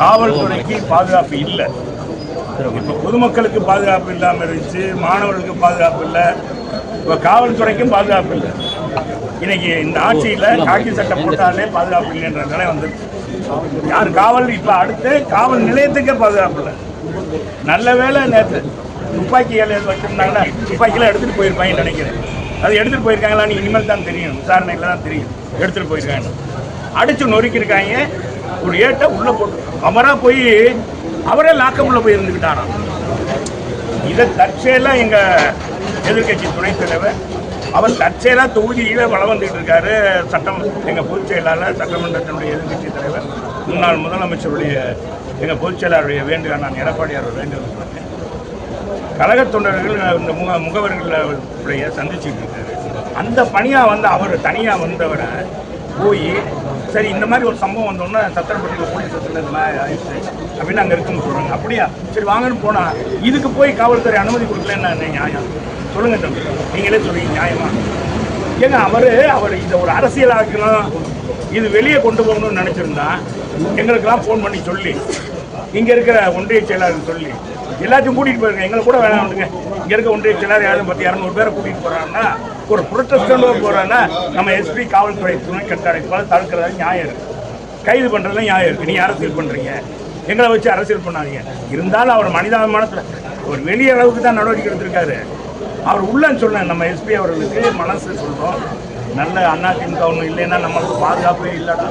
காவல்துறைக்கு பாதுகாப்பு இல்லை. இப்போ பொதுமக்களுக்கு பாதுகாப்பு இல்லாமல் இருந்துச்சு மாணவர்களுக்கு பாதுகாப்பு இல்லை இப்போ காவல்துறைக்கும் பாதுகாப்பு இல்லை. இன்னைக்கு இந்த ஆட்சியில் காக்கி சட்டம் போட்டாலே பாதுகாப்பு இல்லைன்ற நிலை வந்து யார் காவல் இப்போ அடுத்து காவல் நிலையத்துக்கே பாதுகாப்பு இல்லை. நல்ல வேளை நேற்று துப்பாக்கிகள் எது வச்சிருந்தாங்கன்னா துப்பாக்கிலாம் எடுத்துகிட்டு போயிருப்பாங்கன்னு நினைக்கிறேன். அது எடுத்துகிட்டு போயிருக்காங்களான்னு இனிமேல் தான் தெரியும். விசாரணையில் தான் தெரியும். எடுத்துகிட்டு போயிருக்காங்க அடித்து நொறுக்கியிருக்காங்க. ஒரு ஏட்டை உள்ளே போட்டு. அவராக போய் அவரே லாக்கமில் போய் இருந்துக்கிட்டாராம் இதை தற்செயலாக எங்கள் எதிர்க்கட்சி துணைத் தலைவர் அவர் தற்செயலாக தொகுதியில் வளம் வந்துட்டு இருக்காரு. சட்டம் எங்கள் பொதுச் செயலாளர் சட்டமன்றத்தினுடைய எதிர்கட்சி தலைவர் முன்னாள் முதலமைச்சருடைய எங்கள் பொதுச் செயலாளருடைய வேண்டுகோள் நான் எடப்பாடியார் வேண்டுகோள் கழக தொண்டர்கள் இந்த முக முகவர்களுடைய சந்திச்சுட்டு இருக்காரு. அந்த பணியாக வந்து அவர் தனியாக வந்தவரை போய் சரி இந்த மாதிரி ஒரு சம்பவம் வந்தோன்னா சத்திரப்பட்டியில் போலீஸ் ஸ்டேஷனில் இந்த மாதிரி ஆயிடுச்சு. அப்படின்னு அங்கே இருக்குன்னு சொல்கிறாங்க அப்படியா? சரி வாங்கன்னு போனால் இதுக்கு போய் காவல்துறை அனுமதி கொடுக்கலன்னு நியாயம்? சொல்லுங்கள் தம்பி. நீங்களே சொல்லுங்க நியாயமா? ஏங்க அவர் அவர் இதை ஒரு அரசியலாக்கணும் இது வெளியே கொண்டு போகணும்னு நினச்சிருந்தா எங்களுக்கெல்லாம் ஃபோன் பண்ணி சொல்லி இங்கே இருக்கிற ஒன்றிய செயலாளர் சொல்லி எல்லாத்தையும் கூட்டிகிட்டு போயிருங்க. எங்களை கூட வேணாம் விடுங்க. இங்கே இருக்க ஒன்றிய செயலாளர் யாரும் பத்து இரநூறு பேரை கூட்டிகிட்டு போகிறாங்கன்னா ஒரு புரட்டஸ்டோட போகிறாங்கன்னா நம்ம எஸ்பி காவல்துறை துணை கண்காணிப்பால் தடுக்கிறதா நியாயம் இருக்குது கைது பண்ணுறதுல நியாயம் இருக்குது நீ அரசியல் பண்ணுறீங்க எங்களை வச்சு அரசியல் பண்ணாதீங்க. இருந்தாலும் அவர் மனிதாபிமானத்தில் ஒரு வெளிய அளவுக்கு தான் நடவடிக்கை எடுத்திருக்காரு. அவர் உள்ளன்னு சொல்ல நம்ம எஸ்பி அவர்களுக்கு மனசு சொல்கிறோம் நல்ல அண்ணா திமுக ஒன்றும் இல்லைன்னா நம்மளுக்கு பாதுகாப்பே இல்லைடா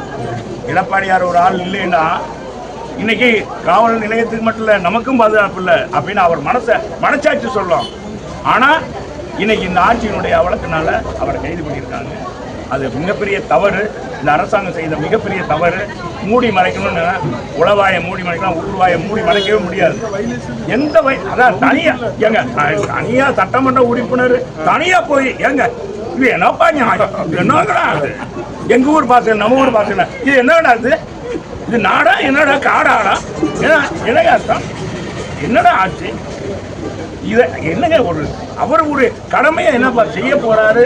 எடப்பாடியார் ஒரு ஆள் இல்லைன்னா இன்னைக்கு காவல் நிலையத்துக்கு மட்டும் இல்லை நமக்கும் பாதுகாப்பு இல்லை அப்படின்னு அவர் மனசை மனச்சாட்சி சொல்லும் ஆனால் இன்னைக்கு இந்த ஆட்சியினுடைய வழக்கினால அவரை கைது பண்ணியிருக்காங்க. அது மிகப்பெரிய தவறு. இந்த அரசாங்கம் செய்த மிகப்பெரிய தவறு. மூடி மறைக்கணும்னு உளவாயை மூடி மறைக்கலாம் ஊர்வாயை மூடி மறைக்கவே முடியாது. எந்த வய அதான் தனியா ஏங்க தனியா சட்டமன்ற உறுப்பினர் தனியா போய் ஏங்க இது என்னப்பா நியாயம்? இது என்னங்கடா எங்க ஊர் பாசன நம்ம ஊர் பாசன இது என்னடா இது இது நாடா என்னடா காடாடா? என்ன என்னங்க அர்த்தம்? என்னடா ஆச்சு? இதை என்னங்க ஒரு அவர் ஒரு கடமையை என்னப்பா செய்ய போறாரு?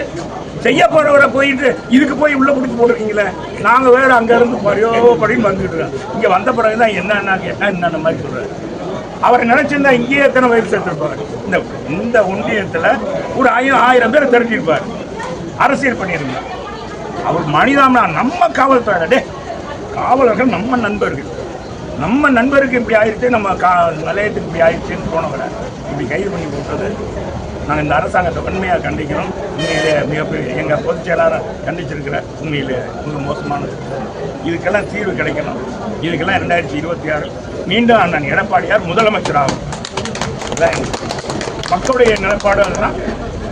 செய்ய போறவரை போயிட்டு இதுக்கு போய் உள்ள பிடிச்சி போட்டிருக்கீங்களே? நாங்கள் வேற அங்கேருந்து பரியோ படின்னு வந்துட்டு இருக்கோம். வந்த பிறகு தான் என்ன கேட்டால் என்னென்ன மாதிரி சொல்கிறாரு அவர் நினச்சிருந்தா இங்கேயே எத்தனை வயசு சேர்த்துருப்பார் இந்த இந்த ஒன்றியத்தில் ஒரு ஆயிரம் ஆயிரம் பேர் திரட்டியிருப்பார். அரசியல் பண்ணியிருந்தார். அவர் மனிதாமனா நம்ம காவல்துறை டே காவலர்கள் நம்ம நண்பர்கள். நம்ம நண்பருக்கு இப்படி ஆயிடுச்சு நம்ம கா நிலையத்துக்கு இப்படி ஆயிடுச்சுன்னு போனவரை இப்படி கைது பண்ணி போட்டது நாங்கள் இந்த அரசாங்கத்தை வன்மையாக கண்டிக்கிறோம். உண்மையிலே மிகப்பெரிய எங்கள் பொதுச் செயலாளர் கண்டிச்சிருக்கிற உண்மையிலே மிக மோசமானது. இதுக்கெல்லாம் தீர்வு கிடைக்கணும். இதுக்கெல்லாம் ரெண்டாயிரத்தி இருபத்தி ஆறு மீண்டும் அண்ணன் எடப்பாடியார் முதலமைச்சர் ஆகும் மக்களுடைய நிலைப்பாடு அதுதான்.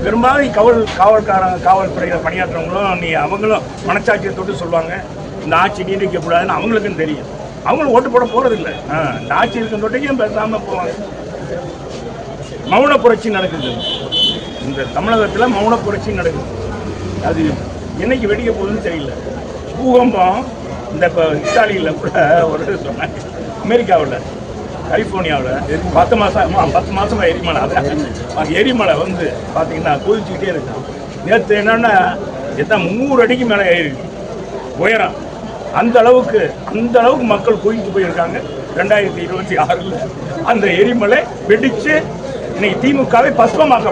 பெரும்பாலும் காவல் காவல்காரங்க காவல்துறையில் பணியாற்றுறவங்களும் நீ அவங்களும் மனச்சாட்சியை தொட்டு சொல்லுவாங்க. இந்த ஆட்சி நீடிக்கக்கூடாதுன்னு அவங்களுக்கும் தெரியும். அவங்களும் ஓட்டு போட போகிறதில்ல இந்த ஆட்சி இருக்கும் தொட்டையும் பேசாமல் போவாங்க மௌன புரட்சி நடக்குது. இந்த தமிழகத்தில் மௌன புரட்சி நடக்குது. அது என்னைக்கு வெடிக்க போகுதுன்னு தெரியல. பூகம்பம் இந்த இப்போ இத்தாலியில் கூட ஒரு சொன்னாங்க அமெரிக்காவில் கலிஃபோர்னியாவில் பத்து மாதம் பத்து மாதமா எரிமலை. அது அந்த எரிமலை வந்து பார்த்தீங்கன்னா கொதிச்சுக்கிட்டே இருக்கான் நேற்று என்னென்னா எத்தனை முந்நூறு அடிக்கு மேலே ஏறிருக்கு. உயரம். அந்த அளவுக்கு அந்த அளவுக்கு மக்கள் குவிந்து போயிருக்காங்க. ரெண்டாயிரத்தி இருபத்தி ஆறில். அந்த எரிமலை வெடிச்சு இன்னைக்கு திமுகவை பஸ்மமாக்க